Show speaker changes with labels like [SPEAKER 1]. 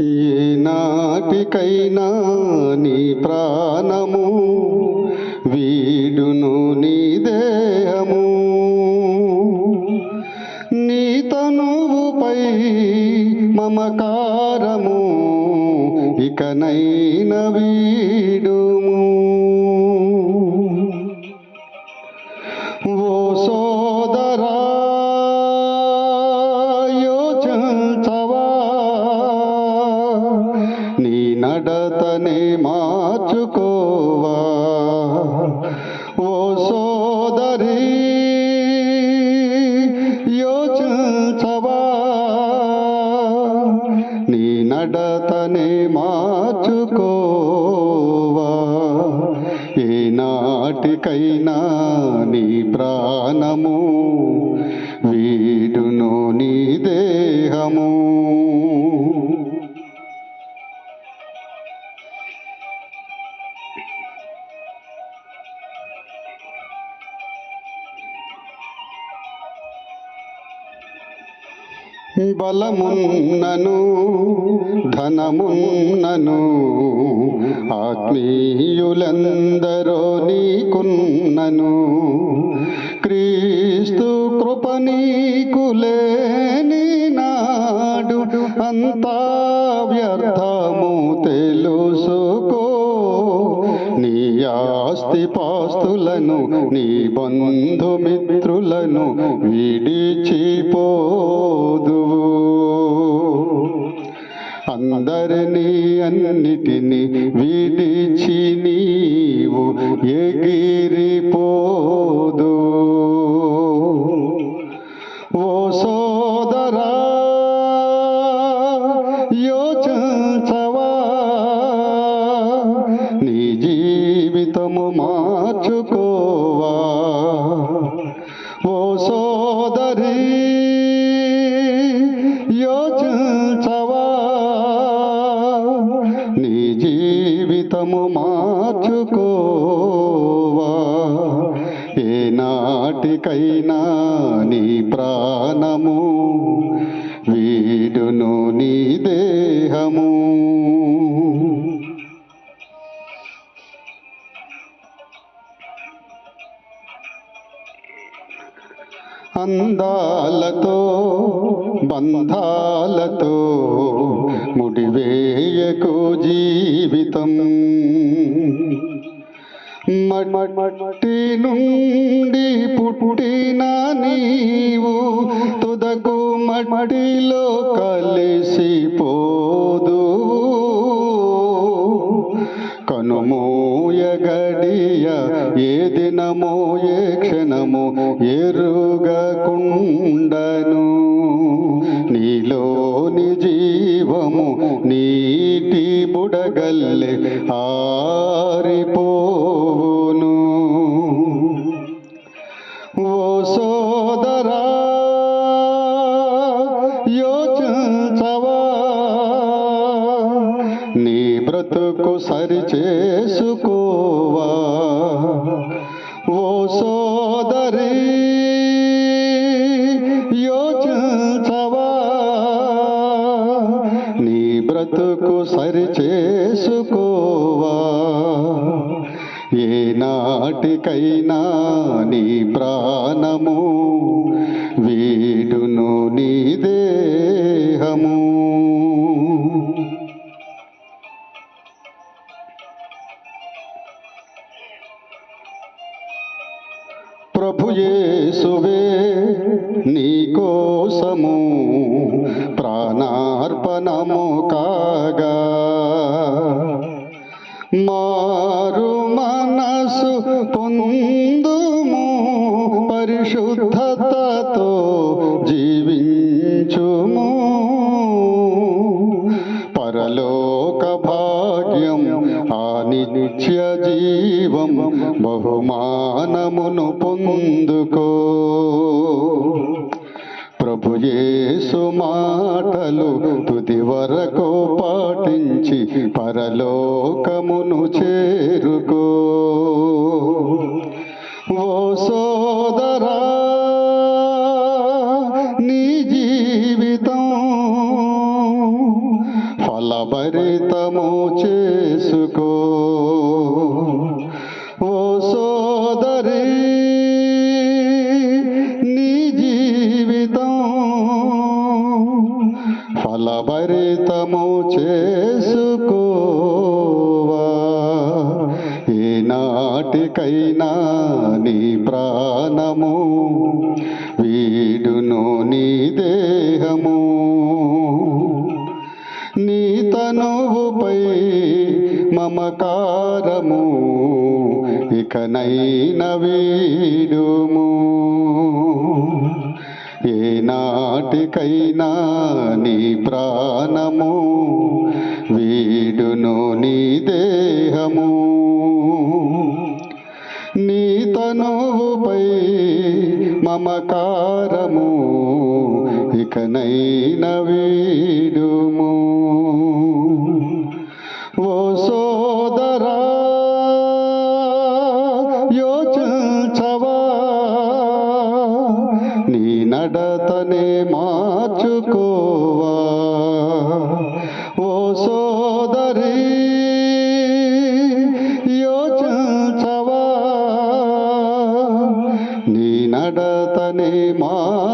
[SPEAKER 1] ఏనాటికైనా నీ ప్రాణము వీడును నీ దేహము. నీ తనువుపై మమకారము ఇకనైన వీడు తనే మార్చుకోవా? ఓ సోదరి యోచించవా? నీ నడతనే మార్చుకోవా? ఏనాటికైనా నీ ప్రాణము వీడును నీ దేహము. బలమున్నను ధనమున్నను. ఆత్మీయులందరో నీకున్నను. క్రీస్తు కృప నీకు నాడు అంతా ఆస్తి పాస్తులను నీ బంధుమిత్రులను విడిచిపోదువు అందరినీ అన్నిటినీ విడిచి నీవు ఎగి మనము మార్చుకోవా. ఏనాటికైనా నీ ప్రాణము వీడును నీ దేహము. అందాలతో బంధాలతో ముడివేయకు జీవితం. మట్టి నుండి పుట్టిన నీవు తుదకు మట్టిలో కలిసిపోదు. కనుమోయ గడియ ఏ దినమో ఏ క్షణము ఎరుగకుండను. నీలోని జీవము నీటి బుడగల్లె ఆరిపోవును నీ బ్రతుకు సరి చేసుకోవా ఓ సోదరి యోచించవా? నీ బ్రతుకు సరి చేసుకోవా ఏనాటికైనా నీ ప్రాణము యేసువే నీ కోసము ప్రాణార్పణము కాగా. మారు మనసు పొందుము పరిశుద్ధ జీవం బహుమానమును పొందుకో. ప్రభుయేసు మాటలు తుది వరకు పాటించి పరలోకమును చేరుకో. ఓ సోదరా నీ జీవితం ఫలభరితము చేసుకో. ఫలభరితము చేసుకోవా. ఏనాటికైనా నీ ప్రాణము వీడును నీ దేహము. నీ తనువుపై మమకారము ఇకనైన వీడు నాటికైనా నీ ప్రాణము వీడును నీ దేహము. నీ తనువుపై మమకారము ఇకనైన వీడుము. मा